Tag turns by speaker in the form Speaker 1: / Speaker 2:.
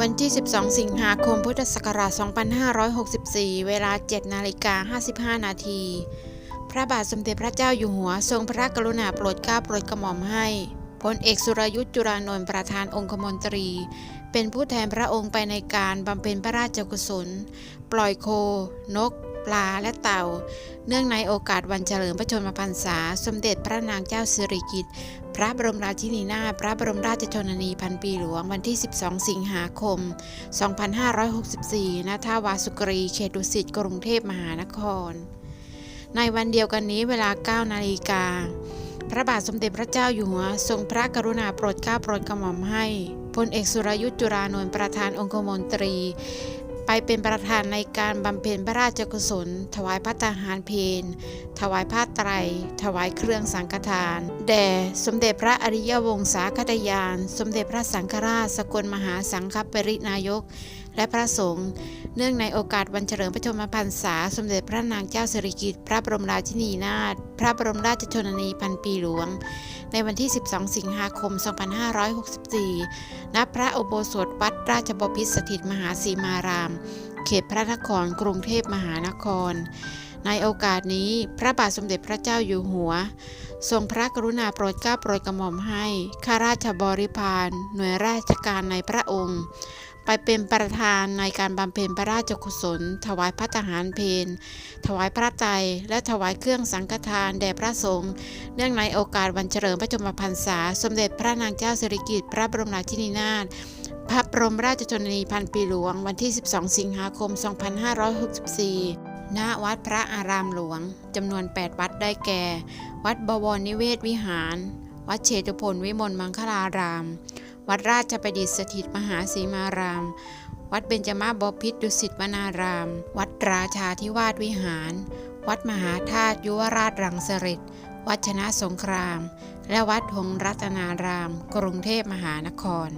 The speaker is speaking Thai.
Speaker 1: วันที่ 12 สิงหาคม พุทธศักราช 2564 เวลา 7 นาฬิกา 55 นาที พระบาทสมเด็จพระเจ้าอยู่หัว ทรงพระกรุณาโปรดเกล้าโปรดกระหม่อมให้พลเอกสุรยุทธ์จุรานนท์ประธานองคมนตรี เป็นผู้แทนพระองค์ไปในการบำเพ็ญพระราชกุศล ปล่อยโคนก ปลาและเต่า เนื่องในโอกาสวันเฉลิมพระชนมพรรษา สมเด็จพระนางเจ้าสิริกิติ์พระบรมราชินีนาถพระบรมราชชนนีพันปีหลวงวันที่ 12 สิงหาคม 2564 ณ ท่าวาสุกรี เขตดุสิต กรุงเทพมหานคร ในวันเดียวกันนี้เวลา 9 นาฬิกา พระบาทสมเด็จพระเจ้าอยู่หัว ทรงพระกรุณาโปรดเกล้าโปรดกระหม่อมให้พลเอกสุรยุทธ์จุรานนท์ประธานองคมนตรี ไปเป็นประธานในการบำเพ็ญพระราชกุศล ถวายพระทหารเพลถวายผ้าไตร ถวายเครื่องสังฆทาน แด่สมเด็จพระอริยวงศาคตยาน สมเด็จพระสังฆราช สกลมหาสังฆปรินายก และพระสงฆ์เนื่องในโอกาสวันเฉลิมพระชนมพรรษา สมเด็จพระนางเจ้าสิริกิติ์พระบรมราชินีนาถพระบรมราชชนนีพันปีหลวง ในวันที่ 12 สิงหาคม 2564 ณ พระอุโบสถวัดราชบพิตรสถิตมหาสีมาราม เขตพระนครกรุงเทพมหานคร ในโอกาสนี้พระบาทสมเด็จพระเจ้าอยู่หัวทรงพระกรุณาโปรดเกล้าโปรดกระหม่อมให้ ข้าราชบริพารหน่วยราชการในพระองค์ ไปเป็นประธานในการบำเพ็ญพระราชกุศล ถวายพระทหารเพลถวายพระไตรและถวายเครื่องสังฆทานแด่พระสงฆ์เนื่องในโอกาสวันเฉลิมพระชนมพรรษา สมเด็จพระนางเจ้าสิริกิติ์พระบรมราชินีนาถพระบรมราชชนนีพันปีหลวง วันที่ 12 สิงหาคม 2564ณวัดพระอารามหลวง จำนวน 8 วัดได้แก่ วัดบวรนิเวศวิหาร วัดเชตุพนวิมลมังคลาราม วัดราชประดิษฐิตมหาสีมาราม วัดเบญจมาบพิษดุสิตวนาราม วัดราชาธิวาสวิหาร วัดมหาธาตุยุวราชรังสฤษวัดชนะสงคราม และวัดหงรัตนาราม กรุงเทพมหานคร